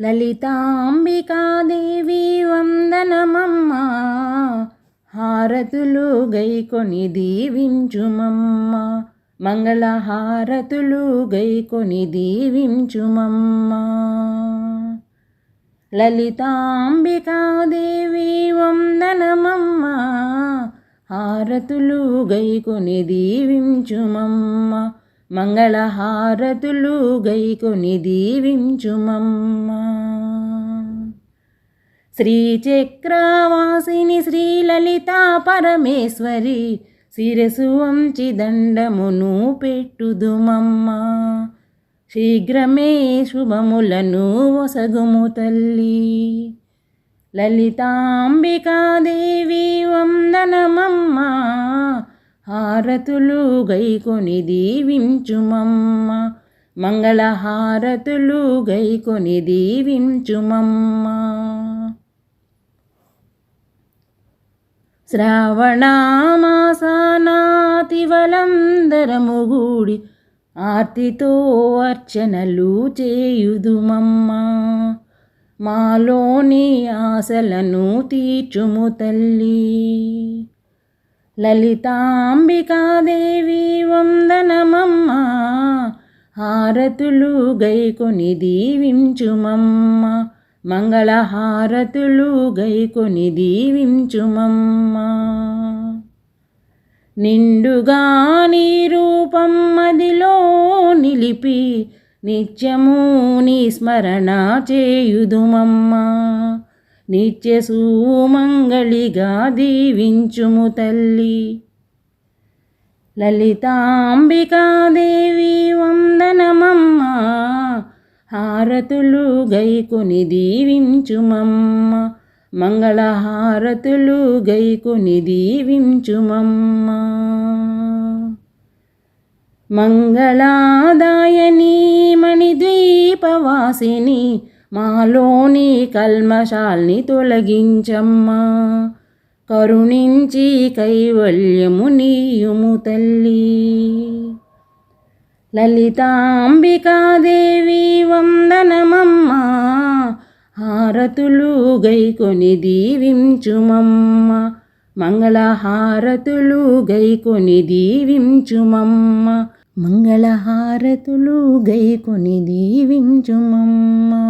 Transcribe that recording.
లలితాంబికాదేవి వందనమమ్మా హారతులు గైకొని దీవించుమమ్మ మంగళహారతులు గైకొని దీవించుమమ్మ. లలితాంబికాదేవి వందనమమ్మ హారతులు గైకొని దీవించుమమ్మ మంగళహారతులు గైకొని దీవించుమమ్మ. శ్రీచక్రవాసిని శ్రీలలిత పరమేశ్వరి శిరసు వంచి దండమును పెట్టుదుమమ్మ. శీఘ్రమే శుభములను వసగుము తల్లి. లలితాంబికాదేవి వందనమమ్మా. హారతులు గైకొని దీవించుమమ్మ. మంగళహారతులు గైకొని దీవించుమమ్మ. శ్రావణమాసానాతివలందరముగూడి ఆర్తితో అర్చనలు చేయుదుమమ్మ. మాలోని ఆశలను తీర్చుము తల్లి. లలితాంబికాదేవి వందనమమ్మ. హారతులు గైకొని దీవించుమమ్మ. మంగళహారతులు గైకొని దీవించుమమ్మ. నిండుగా నీ రూపం మదిలో నిలిపి నిత్యము నీ స్మరణ చేయుదుమమ్మా. నిత్య సూమంగళిగా దీవించుము తల్లి. లలితాంబికాదేవి వందనమమ్మా హారతులు గైకొని దీవించుమమ్మ మంగళహారతులు గైకొని దీవించుమమ్మ. మంగళాదాయని మణిద్వీపవాసిని మాలోని కల్మశాల్ని తొలగించమ్మా. కరుణించి కైవల్యము నీయుము తల్లి. లలితాంబికాదేవి వందనమమ్మా. హారతులు గైకొని దీవించుమమ్మ. మంగళహారతులు గైకొని దీవించుమమ్మ. మంగళహారతులు గైకొని దీవించుమమ్మా.